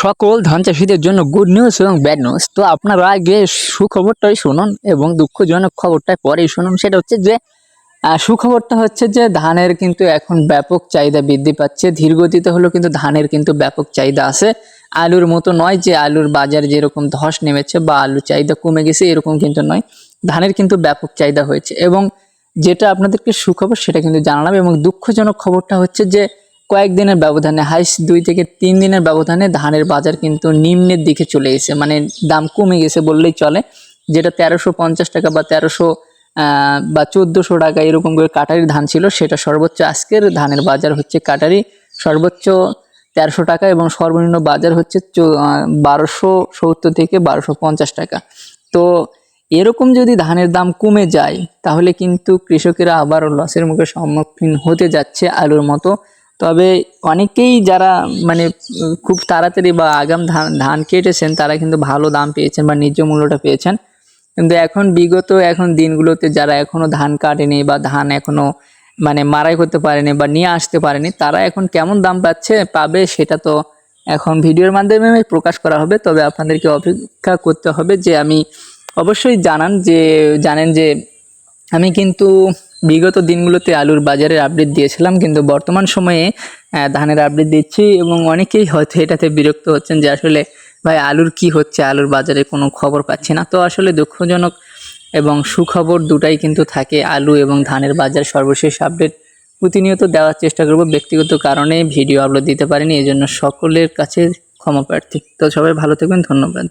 সকল ধান চাষিদের জন্য গুড নিউজ এবং ব্যাড নিউজ তো আপনারা আগে সুখবরটাই শুনুন এবং দুঃখজনক খবরটা পরেই শুনুন। সেটা হচ্ছে যে সুখবরটা হচ্ছে যে, ধানের কিন্তু এখন ব্যাপক চাহিদা বৃদ্ধি পাচ্ছে। ধীর গতিতে হলেও কিন্তু ধানের কিন্তু ব্যাপক চাহিদা আছে। আলুর মতো নয় যে, আলুর বাজার যেরকম ধস নেমেছে বা আলুর চাহিদা কমে গেছে, এরকম কিন্তু নয়। ধানের কিন্তু ব্যাপক চাহিদা হয়েছে এবং যেটা আপনাদেরকে সুখবর সেটা কিন্তু জানালাম এবং দুঃখজনক খবরটা হচ্ছে যে কয়েকদিনের ব্যবধানে হাইস দুই থেকে তিন দিনের ব্যবধানে ধানের বাজার কিন্তু নিম্নের দিকে চলে গেছে মানে দাম কমে গেছে বললেই চলে, যেটা তেরোশো পঞ্চাশ টাকা বা তেরোশো বা চোদ্দোশো টাকা এরকম করে কাটারি ধান ছিল, সেটা সর্বোচ্চ আজকের ধানের বাজার হচ্ছে কাটারি। সর্বোচ্চ তেরোশো টাকা এবং সর্বনিম্ন বাজার হচ্ছে বারোশো সত্তর থেকে বারোশো পঞ্চাশ টাকা। তো এরকম যদি ধানের দাম কমে যায়, তাহলে কিন্তু কৃষকেরা আবারও লসের মুখে সম্মুখীন হতে যাচ্ছে আলুর মতো। তবে অনেকেই যারা মানে খুব তাড়াতাড়ি বা আগাম ধান ধান কেটেছেন, তারা কিন্তু ভালো দাম পেয়েছেন বা ন্যায্য মূল্যটা পেয়েছেন। কিন্তু এখন বিগত এখন দিনগুলোতে যারা এখনও ধান কাটেনি বা ধান এখনও মানে মারাই করতে পারেনি বা নিয়ে আসতে পারেনি, তারা এখন কেমন দাম পাচ্ছে, পাবে সেটা তো এখন ভিডিওর মাধ্যমে প্রকাশ করা হবে। তবে আপনাদেরকে অপেক্ষা করতে হবে যে আমি অবশ্যই জানান যে, জানেন যে আমি কিন্তু বিগত দিনগুলোতে আলুর বাজারের আপডেট দিয়েছিলাম, কিন্তু বর্তমান সময়ে ধানের আপডেট দিচ্ছি এবং অনেকেই হয়তো এটাতে বিরক্ত হচ্ছেন যে আসলে, ভাই, আলুর কি হচ্ছে? আলুর বাজারে কোনো খবর পাচ্ছি না। তো আসলে দুঃখজনক এবং সুখবর দুটাই কিন্তু থাকে, আলু এবং ধানের বাজার সর্বশেষ আপডেট প্রতিনিয়ত দেওয়ার চেষ্টা করব। ব্যক্তিগত কারণে ভিডিও আপলোড দিতে পারিনি এই জন্য সকলের কাছে ক্ষমা প্রার্থী। তো সবাই ভালো থাকবেন, ধন্যবাদ।